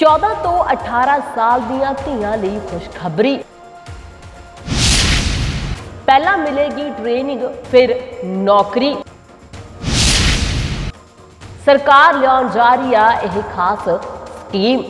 14 ਤੋਂ 18 ਸਾਲ ਦੀਆਂ ਧੀਆਂ ਲਈ ਖੁਸ਼ਖਬਰੀ। ਪਹਿਲਾਂ ਮਿਲੇਗੀ ਟ੍ਰੇਨਿੰਗ ਫਿਰ ਨੌਕਰੀ। ਸਰਕਾਰ ਲਿਆਉਣ ਜਾ ਰਹੀ ਆ ਇਹ ਖਾਸ ਸਕੀਮ।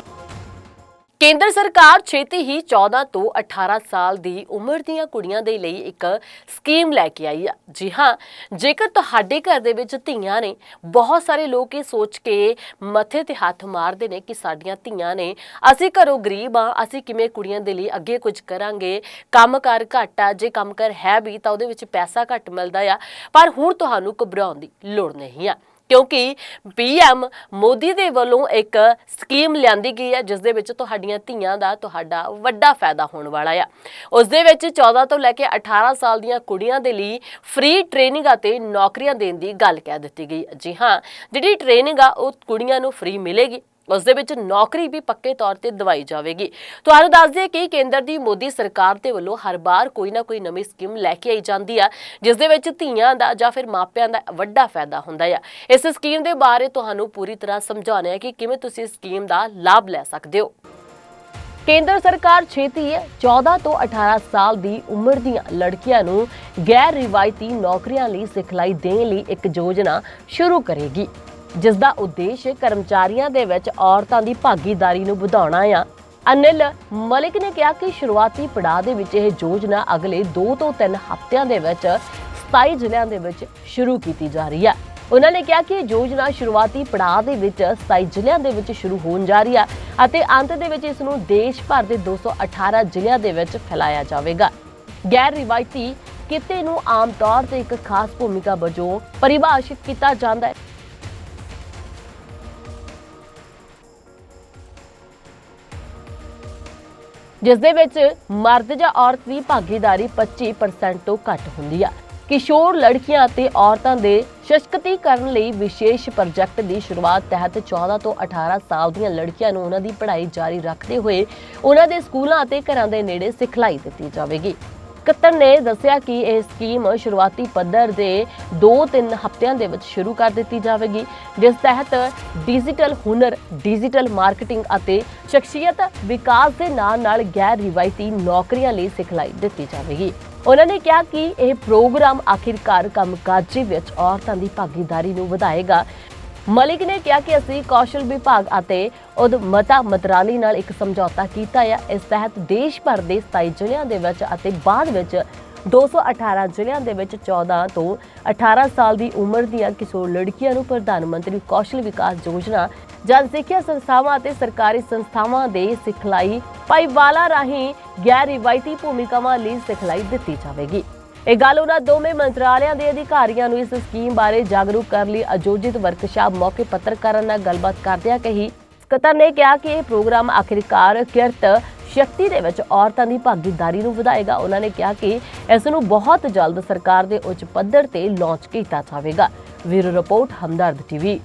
ਕੇਂਦਰ ਸਰਕਾਰ ਛੇਤੀ ਹੀ 14 ਤੋਂ 18 ਸਾਲ ਦੀ ਉਮਰ ਦੀਆਂ ਕੁੜੀਆਂ ਦੇ ਲਈ ਇੱਕ ਸਕੀਮ ਲੈ ਕੇ ਆਈ ਆ। ਜੀ ਹਾਂ, ਜੇਕਰ ਤੁਹਾਡੇ ਘਰ ਦੇ ਵਿੱਚ ਧੀਆਂ ਨੇ, ਬਹੁਤ ਸਾਰੇ ਲੋਕ ਇਹ ਸੋਚ ਕੇ ਮੱਥੇ ਤੇ ਹੱਥ ਮਾਰਦੇ ਨੇ ਕਿ ਸਾਡੀਆਂ ਧੀਆਂ ਨੇ, ਅਸੀਂ ਘਰੋਂ ਗਰੀਬ ਆ, ਅਸੀਂ ਕਿਵੇਂ ਕੁੜੀਆਂ ਦੇ ਲਈ ਅੱਗੇ ਕੁਝ ਕਰਾਂਗੇ ਕੰਮਕਾਰ ਘੱਟ ਆ, ਜੇ ਕੰਮਕਾਰ ਹੈ ਵੀ ਤਾਂ ਉਹਦੇ ਵਿੱਚ ਪੈਸਾ ਘੱਟ ਮਿਲਦਾ ਆ, ਪਰ ਹੁਣ ਤੁਹਾਨੂੰ ਘਬਰਾਉਣ ਦੀ ਲੋੜ ਨਹੀਂ ਆ। ਕਿਉਂਕਿ ਪੀਐਮ ਮੋਦੀ ਦੇ ਵੱਲੋਂ ਇੱਕ ਸਕੀਮ ਲਿਆਂਦੀ ਗਈ ਹੈ ਜਿਸ ਦੇ ਵਿੱਚ ਤੁਹਾਡੀਆਂ ਧੀਆਂ ਦਾ ਤੁਹਾਡਾ ਵੱਡਾ ਫਾਇਦਾ ਹੋਣ ਵਾਲਾ ਆ। ਉਸ ਦੇ ਵਿੱਚ 14 ਤੋਂ ਲੈ ਕੇ 18 ਸਾਲ ਦੀਆਂ ਕੁੜੀਆਂ ਦੇ ਲਈ ਫ੍ਰੀ ਟ੍ਰੇਨਿੰਗ ਅਤੇ ਨੌਕਰੀਆਂ ਦੇਣ ਦੀ ਗੱਲ ਕਹਿ ਦਿੱਤੀ ਗਈ। ਜੀ ਹਾਂ, ਜਿਹੜੀ ਟ੍ਰੇਨਿੰਗ ਆ, ਉਹ ਕੁੜੀਆਂ ਨੂੰ ਫ੍ਰੀ ਮਿਲੇਗੀ। ਉਸ ਦੇ ਵਿੱਚ ਨੌਕਰੀ ਵੀ ਪੱਕੇ ਤੌਰ ਤੇ ਦਵਾਈ ਜਾਵੇਗੀ। ਤੁਹਾਨੂੰ ਦੱਸ ਦਈਏ ਕਿ ਕੇਂਦਰ ਦੀ ਮੋਦੀ ਸਰਕਾਰ ਦੇ ਵੱਲੋਂ ਹਰ ਵਾਰ ਕੋਈ ਨਾ ਕੋਈ ਨਵੀਂ ਸਕੀਮ ਲੈ ਕੇ ਆਈ ਜਾਂਦੀ ਆ, ਜਿਸ ਦੇ ਵਿੱਚ ਧੀਆਂ ਦਾ ਜਾਂ ਫਿਰ ਮਾਪਿਆਂ ਦਾ ਵੱਡਾ ਫਾਇਦਾ ਹੁੰਦਾ ਆ। ਇਸ ਸਕੀਮ ਦੇ ਬਾਰੇ ਤੁਹਾਨੂੰ ਪੂਰੀ ਤਰ੍ਹਾਂ ਸਮਝਾਉਣਾ ਹੈ ਕਿ ਕਿਵੇਂ ਤੁਸੀਂ ਸਕੀਮ ਦਾ ਲਾਭ ਲੈ ਸਕਦੇ ਹੋ। ਕੇਂਦਰ ਸਰਕਾਰ ਛੇਤੀ ਹੈ 14 ਤੋਂ 18 ਸਾਲ ਦੀ ਉਮਰ ਦੀਆਂ ਲੜਕੀਆਂ ਨੂੰ ਗੈਰ ਰਿਵਾਇਤੀ ਨੌਕਰੀਆਂ ਲਈ ਸਿਖਲਾਈ ਦੇਣ ਲਈ ਇੱਕ ਯੋਜਨਾ ਸ਼ੁਰੂ ਕਰੇਗੀ। ਜਿਸ ਦਾ ਉਦੇਸ਼ ਕਰਮਚਾਰੀਆਂ ਦੇ ਵਿੱਚ ਔਰਤਾਂ ਦੀ ਭਾਗੀਦਾਰੀ ਨੂੰ ਵਧਾਉਣਾ ਆ। ਅਨਿਲ ਮਲਿਕ ਨੇ ਕਿਹਾ ਕਿ ਸ਼ੁਰੂਆਤੀ ਪੜਾਅ ਦੇ ਵਿੱਚ ਇਹ ਯੋਜਨਾ ਅਗਲੇ 2 ਤੋਂ 3 ਹਫ਼ਤਿਆਂ ਦੇ ਵਿੱਚ 27 ਜ਼ਿਲ੍ਹਿਆਂ ਦੇ ਵਿੱਚ ਸ਼ੁਰੂ ਕੀਤੀ ਜਾ ਰਹੀ ਹੈ ਉਹਨਾਂ ਨੇ ਕਿਹਾ ਕਿ ਇਹ ਯੋਜਨਾ ਸ਼ੁਰੂਆਤੀ ਪੜਾਅ ਦੇ ਵਿੱਚ 27 ਜ਼ਿਲ੍ਹਿਆਂ ਦੇ ਵਿੱਚ ਸ਼ੁਰੂ ਹੋਣ ਜਾ ਰਹੀ ਹੈ ਅਤੇ ਅੰਤ ਦੇ ਵਿੱਚ ਇਸ ਨੂੰ ਦੇਸ਼ ਭਰ ਦੇ 218 ਜ਼ਿਲ੍ਹਿਆਂ ਦੇ ਵਿੱਚ ਫੈਲਾਇਆ ਜਾਵੇਗਾ। ਗੈਰ ਰਿਵਾਇਤੀ ਕਿਤੇ ਨੂੰ ਆਮ ਤੌਰ ਤੇ ਇੱਕ ਖਾਸ ਭੂਮਿਕਾ ਵਜੋਂ ਪਰਿਭਾਸ਼ਿਤ ਕੀਤਾ ਜਾਂਦਾ ਹੈ। ਜਿਸ ਦੇ ਵਿੱਚ ਮਰਦ ਜਾਂ ਔਰਤ ਦੀ ਭਾਗੀਦਾਰੀ 25% ਤੋਂ ਘੱਟ ਹੁੰਦੀ ਆ। ਕਿਸ਼ੋਰ ਲੜਕੀਆਂ ਅਤੇ ਔਰਤਾਂ ਦੇ ਸਸ਼ਕਤੀਕਰਨ ਲਈ ਵਿਸ਼ੇਸ਼ ਪ੍ਰੋਜੈਕਟ ਦੀ ਸ਼ੁਰੂਆਤ ਤਹਿਤ 14 ਤੋਂ 18 ਸਾਲ ਦੀਆਂ ਲੜਕੀਆਂ ਨੂੰ ਉਹਨਾਂ ਦੀ ਪੜ੍ਹਾਈ ਜਾਰੀ ਰੱਖਦੇ ਹੋਏ ਉਹਨਾਂ ਦੇ ਸਕੂਲਾਂ ਅਤੇ ਘਰਾਂ ਦੇ ਨੇੜੇ ਸਿਖਲਾਈ ਦਿੱਤੀ ਜਾਵੇਗੀ। ਕਤਰ ਨੇ ਦੱਸਿਆ ਕਿ ਇਹ ਸਕੀਮ ਸ਼ੁਰੂਆਤੀ ਪੱਧਰ ਦੇ 2-3 ਹਫ਼ਤਿਆਂ ਦੇ ਵਿੱਚ ਸ਼ੁਰੂ ਕਰ ਦਿੱਤੀ ਜਾਵੇਗੀ, ਜਿਸ ਤਹਿਤ ਡਿਜੀਟਲ ਹੁਨਰ, ਡਿਜੀਟਲ ਮਾਰਕੀਟਿੰਗ ਅਤੇ ਸ਼ਖਸੀਅਤ ਵਿਕਾਸ ਦੇ ਨਾਲ-ਨਾਲ ਗੈਰ ਰਿਵਾਇਤੀ ਨੌਕਰੀਆਂ ਲਈ ਸਿਖਲਾਈ ਦਿੱਤੀ ਜਾਵੇਗੀ। ਉਹਨਾਂ ਨੇ ਕਿਹਾ ਕਿ ਇਹ ਪ੍ਰੋਗਰਾਮ ਆਖਿਰਕਾਰ ਕੰਮਕਾਜੀ ਵਿੱਚ ਔਰਤਾਂ ਦੀ ਭਾਗੀਦਾਰੀ ਨੂੰ ਵਧਾਏਗਾ ਮਲਿਕ ਨੇ ਕਿਹਾ ਕਿ ਅਸੀਂ ਕੌਸ਼ਲ ਵਿਭਾਗ ਅਤੇ ਉਦਮਤਾ ਮੰਤਰਾਲੇ ਨਾਲ ਇੱਕ ਸਮਝੌਤਾ ਕੀਤਾ ਹੈ ਇਸ ਤਹਿਤ ਦੇਸ਼ ਭਰ ਦੇ 27 ਜ਼ਿਲ੍ਹਿਆਂ ਦੇ ਵਿੱਚ ਅਤੇ ਬਾਅਦ ਵਿੱਚ 218 ਜ਼ਿਲ੍ਹਿਆਂ ਦੇ ਵਿੱਚ 14 ਤੋਂ 18 ਸਾਲ ਦੀ ਉਮਰ ਦੀਆਂ ਕਿਸ਼ੋਰ ਲੜਕੀਆਂ ਨੂੰ ਪ੍ਰਧਾਨ ਮੰਤਰੀ ਕੌਸ਼ਲ ਵਿਕਾਸ ਯੋਜਨਾ, ਜਨ ਸਿੱਖਿਆ ਸੰਸਥਾਵਾਂ ਅਤੇ ਸਰਕਾਰੀ ਸੰਸਥਾਵਾਂ ਦੇ ਸਿਖਲਾਈ ਪਾਈਵਾਲਾ ਰਾਹੀਂ ਗੈਰ ਰਿਵਾਇਤੀ ਭੂਮਿਕਾਵਾਂ ਲਈ ਸਿਖਲਾਈ ਦਿੱਤੀ ਜਾਵੇਗੀ। ਇਹ ਗੱਲ ਉਹਨਾਂ ਦੋਵੇਂ ਮੰਤਰਾਲਿਆਂ ਦੇ ਅਧਿਕਾਰੀਆਂ ਨੂੰ ਇਸ ਸਕੀਮ ਬਾਰੇ ਜਾਗਰੂਕ ਕਰਨ ਲਈ ਆਯੋਜਿਤ ਵਰਕਸ਼ਾਪ ਮੌਕੇ ਪੱਤਰਕਾਰਾਂ ਨਾਲ ਗੱਲਬਾਤ ਕਰਦਿਆਂ ਕਹੀ, ਸਕੱਤਰ ਨੇ ਕਿਹਾ ਕਿ ਇਹ ਪ੍ਰੋਗਰਾਮ ਆਖਿਰਕਾਰ ਕਿਰਤ ਸ਼ਕਤੀ ਦੇ ਵਿੱਚ ਔਰਤਾਂ ਦੀ ਭਾਗੀਦਾਰੀ ਨੂੰ ਵਧਾਏਗਾ। ਉਹਨਾਂ ਨੇ ਕਿਹਾ ਕਿ ਇਸ ਨੂੰ ਬਹੁਤ ਜਲਦ ਸਰਕਾਰ ਦੇ ਉੱਚ ਪੱਧਰ ਤੇ ਲਾਂਚ ਕੀਤਾ ਜਾਵੇਗਾ। ਵੀਰੋ ਰਿਪੋਰਟ, ਹਮਦਰਦ ਟੀਵੀ।